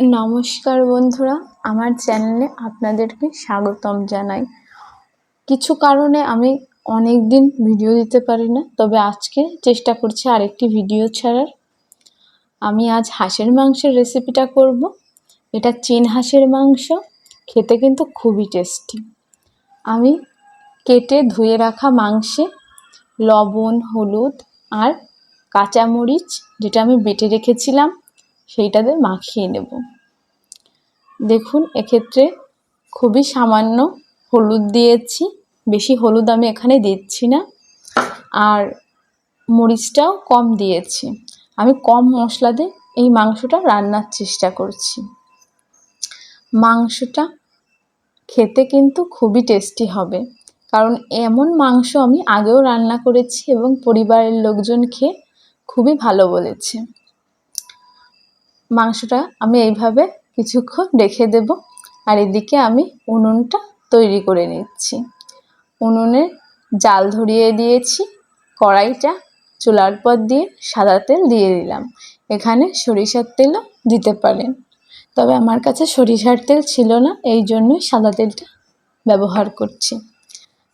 নমস্কার বন্ধুরা, আমার চ্যানেলে আপনাদেরকে স্বাগতম জানাই। কিছু কারণে আমি অনেক দিন ভিডিও দিতে পারি না তবে আজকে চেষ্টা করছি আরেকটি ভিডিও ছাড়ার। আমি আজ হাঁসের মাংসের রেসিপিটা করব। এটা চীন হাঁসের মাংস, খেতে কিন্তু খুবই টেস্টি আমি কেটে ধুয়ে রাখা মাংসে লবণ, হলুদ আর কাঁচামরিচ, যেটা আমি বেটে রেখেছিলাম সেইটাতে মাখিয়ে নেব। দেখুন, এক্ষেত্রে খুবই সামান্য হলুদ দিয়েছি। বেশি হলুদ আমি এখানে দিচ্ছি না। আর মরিচটাও কম দিয়েছি। আমি কম মশলা দিয়ে এই মাংসটা রান্নার চেষ্টা করছি। মাংসটা খেতে কিন্তু খুবই টেস্টি হবে। কারণ এমন মাংস আমি আগেও রান্না করেছি এবং পরিবারের লোকজন খেয়ে খুবই ভালো বলেছে। মাংসটা আমি এইভাবে কিছুক্ষণ রেখে দেব। আর এদিকে আমি উনুনটা তৈরি করে নিচ্ছি। উনুনে জাল ধরিয়ে দিয়েছি, কড়াইটা চুলার পর দিয়ে সাদা তেল দিয়ে দিলাম। এখানে সরিষার তেলও দিতে পারেন। তবে আমার কাছে সরিষার তেল ছিল না, এই জন্যই সাদা তেলটা ব্যবহার করছি।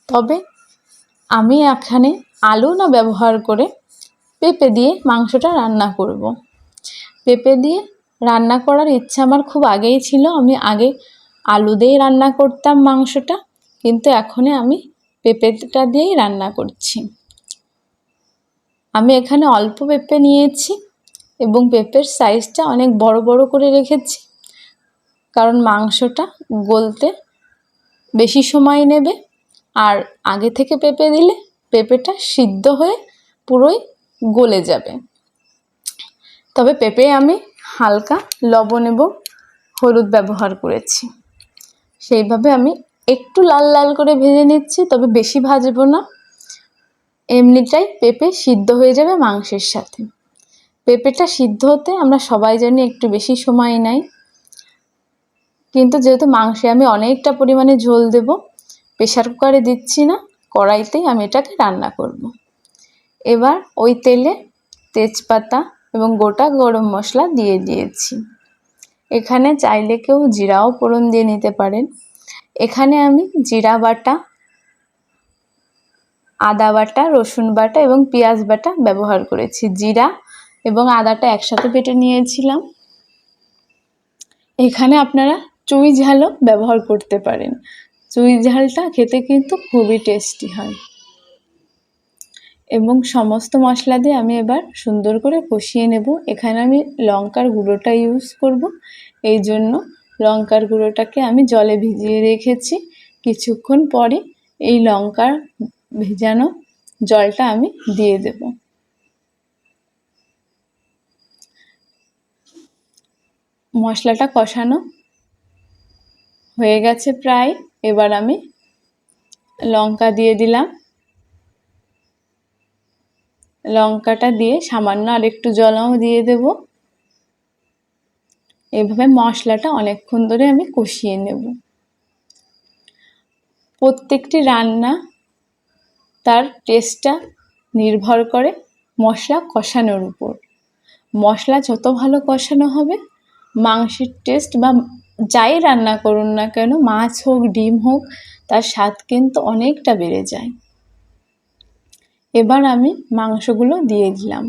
তবে আমি এখানে আলু না ব্যবহার করে পেঁপে দিয়ে মাংসটা রান্না করব। পেঁপে দিয়ে রান্না করার ইচ্ছা আমার খুব আগেই ছিল। আমি আগে আলু দিয়েই রান্না করতাম মাংসটা, কিন্তু এখন আমি পেঁপেটা দিয়েই রান্না করছি। আমি এখানে অল্প পেঁপে নিয়েছি এবং পেঁপের সাইজটা অনেক বড় বড় করে রেখেছি, কারণ মাংসটা গলতে বেশি সময় নেবে। আর আগে থেকে পেঁপে দিলে পেঁপেটা সিদ্ধ হয়ে পুরোই গলে যাবে। তবে পেঁপে আমি হালকা লবণ এবং হলুদ ব্যবহার করেছি। সেইভাবে আমি একটু লাল লাল করে ভেজে নিচ্ছি, তবে বেশি ভাজবো না। এমনিটাই পেঁপে সিদ্ধ হয়ে যাবে মাংসের সাথে। পেঁপেটা সিদ্ধ হতে আমরা সবাই জানি একটু বেশি সময় নেয় কিন্তু যেহেতু মাংসে আমি অনেকটা পরিমাণে ঝোল দেব প্রেশার কুকারে দিচ্ছি না, কড়াইতেই আমি এটাকে রান্না করব। এবার ওই তেলে তেজপাতা এবং গোটা গরম মশলা দিয়ে দিয়েছি। এখানে চাইলে কেউ জিরাও ফোড়ন দিয়ে নিতে পারেন। এখানে আমি জিরা বাটা, আদা বাটা, রসুন বাটা এবং পেঁয়াজ বাটা ব্যবহার করেছি। জিরা এবং আদাটা একসাথে বেটে নিয়েছিলাম। এখানে আপনারা চুই ঝালও ব্যবহার করতে পারেন। চুই ঝালটা খেতে কিন্তু খুবই টেস্টি হয়। এবং সমস্ত মশলা দিয়ে আমি এবার সুন্দর করে কষিয়ে নেব। এখানে আমি লঙ্কার গুঁড়োটা ইউজ করব। এই জন্য লঙ্কার গুঁড়োটাকে আমি জলে ভিজিয়ে রেখেছি। কিছুক্ষণ পরে এই লঙ্কার ভেজানো জলটা আমি দিয়ে দেব। মশলাটা কষানো হয়ে গেছে প্রায়। এবার আমি লঙ্কা দিয়ে দিলাম। লঙ্কাটা দিয়ে সামান্য আরেকটু জলও দিয়ে দেব। এভাবে মশলাটা অনেকক্ষণ ধরে আমি কষিয়ে নেব। প্রত্যেকটি রান্না তার টেস্টটা নির্ভর করে মশলা কষানোর উপর। মশলা যত ভালো কষানো হবে, মাংসের টেস্ট বা যাই রান্না করুন না কেন, মাছ হোক, ডিম হোক, তার স্বাদ কিন্তু অনেকটা বেড়ে যায়। এবার আমি মাংসগুলো দিয়ে দিলাম।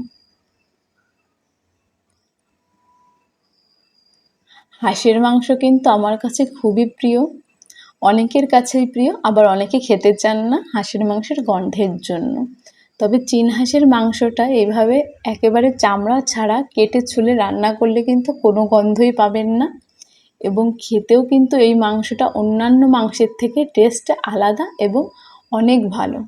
হাঁসের মাংস কিন্তু আমার কাছে খুবই প্রিয়। অনেকের কাছেই প্রিয়, আবার অনেকে খেতে চান না হাঁসের মাংসের গন্ধের জন্য। তবে চীন হাঁসের মাংসটা এভাবে একেবারে চামড়া ছাড়া কেটে ছুলে রান্না করলে কিন্তু কোনো গন্ধই পাবেন না। এবং খেতেও কিন্তু এই মাংসটা অন্যান্য মাংসের থেকে টেস্ট আলাদা এবং অনেক ভালো।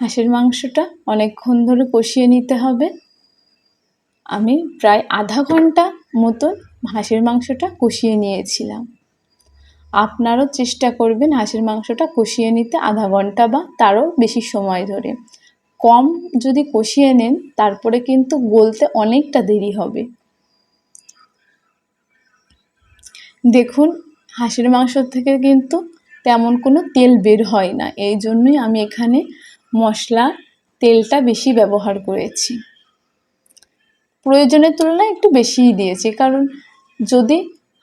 হাঁসের মাংসটা অনেকক্ষণ ধরে কষিয়ে নিতে হবে। আমি প্রায় আধা ঘণ্টা মতন হাঁসের মাংসটা কষিয়ে নিয়েছিলাম। আপনারও চেষ্টা করবেন হাঁসের মাংসটা কষিয়ে নিতে আধা ঘণ্টা বা তারও বেশি সময় ধরে। কম যদি কষিয়ে নেন, তারপরে কিন্তু গলতে অনেকটা দেরি হবে। দেখুন, হাঁসের মাংস থেকে কিন্তু তেমন কোনো তেল বের হয় না। এই জন্যই আমি এখানে মশলা, তেলটা বেশি ব্যবহার করেছি। প্রয়োজনের তুলনায় একটু বেশিই দিয়েছি, কারণ যদি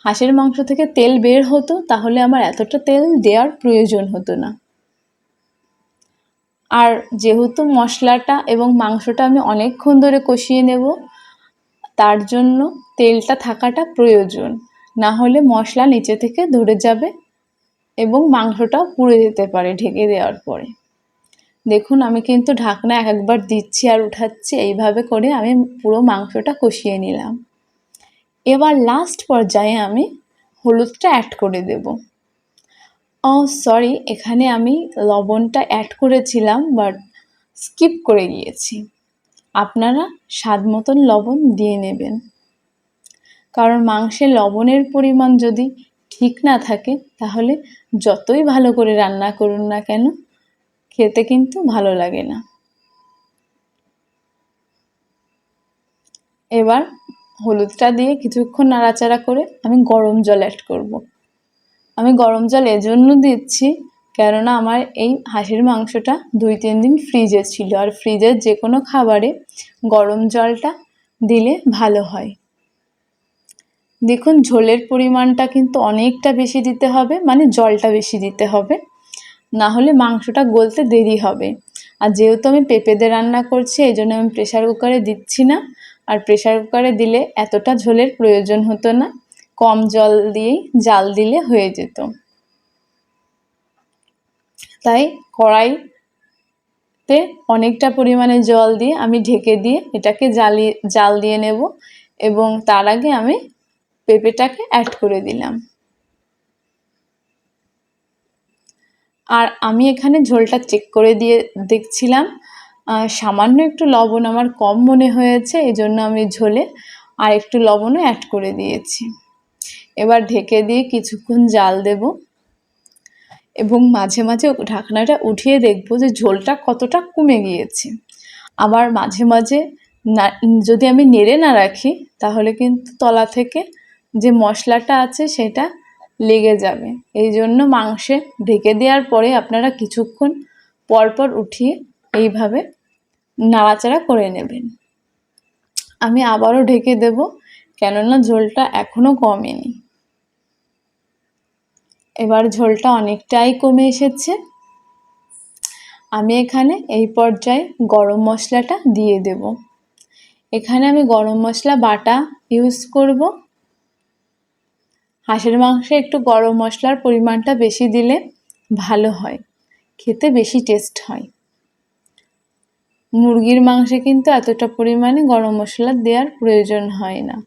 হাঁসের মাংস থেকে তেল বের হতো, তাহলে আমার এতটা তেল দেওয়ার প্রয়োজন হতো না। আর যেহেতু মশলাটা এবং মাংসটা আমি অনেকক্ষণ ধরে কষিয়ে নেব, তার জন্য তেলটা থাকাটা প্রয়োজন। না হলে মশলা নিচে থেকে ধরে যাবে এবং মাংসটাও পুড়ে যেতে পারে ঢেকে দেওয়ার পরে। দেখুন, আমি কিন্তু ঢাকনা এক একবার দিচ্ছি আর উঠাচ্ছি, এইভাবে করে আমি পুরো মাংসটা কষিয়ে নিলাম। এবার লাস্ট পর্যায়ে আমি হলুদটা অ্যাড করে দেব। ও সরি এখানে আমি লবণটা অ্যাড করেছিলাম বাট স্কিপ করে গিয়েছি। আপনারা স্বাদ মতন লবণ দিয়ে নেবেন। কারণ মাংসে লবণের পরিমাণ যদি ঠিক না থাকে, তাহলে যতই ভালো করে রান্না করুন না কেন খেতে কিন্তু ভালো লাগে না। এবার হলুদটা দিয়ে কিছুক্ষণ নাড়াচাড়া করে আমি গরম জল অ্যাড করব। আমি গরম জল এজন্য দিচ্ছি কেননা আমার এই হাঁসের মাংসটা দুই, তিন দিন ফ্রিজে ছিল আর ফ্রিজের যে কোনো খাবারে গরম জলটা দিলে ভালো হয়। দেখুন ঝোলের পরিমাণটা কিন্তু অনেকটা বেশি দিতে হবে মানে জলটা বেশি দিতে হবে। না হলে মাংসটা গলতে দেরি হবে। আর যেহেতু আমি পেঁপে রান্না করছি, এই জন্য আমি প্রেশার কুকারে দিচ্ছি না। আর প্রেশার কুকারে দিলে এতটা ঝোলের প্রয়োজন হতো না। কম জল দিয়েই জাল দিলে হয়ে যেত। তাই কড়াইতে অনেকটা পরিমাণে জল দিয়ে আমি ঢেকে দিয়ে এটাকে জ্বালিয়ে জাল দিয়ে নেব এবং তার আগে আমি পেঁপেটাকে অ্যাড করে দিলাম। আর আমি এখানে ঝোলটা চেক করে দিয়ে দেখছিলাম। সামান্য একটু লবণ আমার কম মনে হয়েছে এই জন্য আমি ঝোলে আর একটু লবণও অ্যাড করে দিয়েছি। এবার ঢেকে দিয়ে কিছুক্ষণ জাল দেব এবং মাঝে মাঝে ঢাকনাটা উঠিয়ে দেখব যে ঝোলটা কতটা কমে গিয়েছে। আবার মাঝে মাঝে না, যদি আমি নেড়ে না রাখি, তাহলে কিন্তু তলা থেকে যে মশলাটা আছে সেটা লেগে যাবে। এই জন্য মাংসে ঢেকে দেওয়ার পরে আপনারা কিছুক্ষণ পরপর উঠিয়ে এইভাবে নাড়াচাড়া করে নেবেন। আমি আবারও ঢেকে দেব, কেননা ঝোলটা এখনও কমেনি। এবার ঝোলটা অনেকটাই কমে এসেছে। আমি এখানে এই পর্যায়ে গরম মশলাটা দিয়ে দেব। এখানে আমি গরম মশলা বাটা ইউজ করব। হাঁসের মাংসে একটু গরম মশলার পরিমাণটা বেশি দিলে ভালো হয়। খেতে বেশি টেস্ট হয়। মুরগির মাংসে কিন্তু এতটা পরিমাণে গরম মশলা দেওয়ার প্রয়োজন হয় না।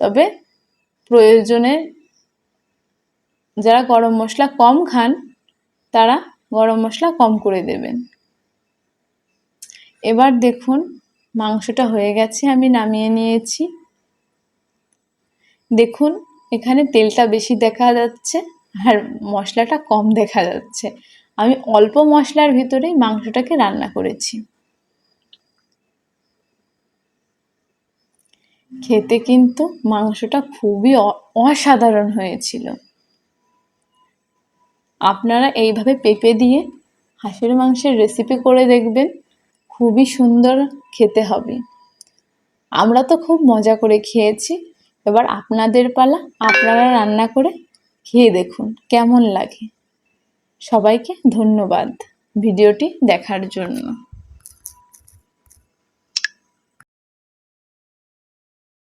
তবে প্রয়োজনে যারা গরম মশলা কম খান, তারা গরম মশলা কম করে দেবেন। এবার দেখুন, মাংসটা হয়ে গেছে, আমি নামিয়ে নিয়েছি। দেখুন এখানে তেলটা বেশি দেখা যাচ্ছে আর মশলাটা কম দেখা যাচ্ছে। আমি অল্প মশলার ভিতরেই মাংসটাকে রান্না করেছি। খেতে কিন্তু মাংসটা খুবই অসাধারণ হয়েছিল। আপনারা এইভাবে পেঁপে দিয়ে হাঁসের মাংসের রেসিপি করে দেখবেন, খুবই সুন্দর খেতে হবে। আমরা তো খুব মজা করে খেয়েছি। এবার আপনাদের পালা, আপনারা রান্না করে খেয়ে দেখুন, কেমন লাগে। সবাইকে ধন্যবাদ ভিডিওটি দেখার জন্য।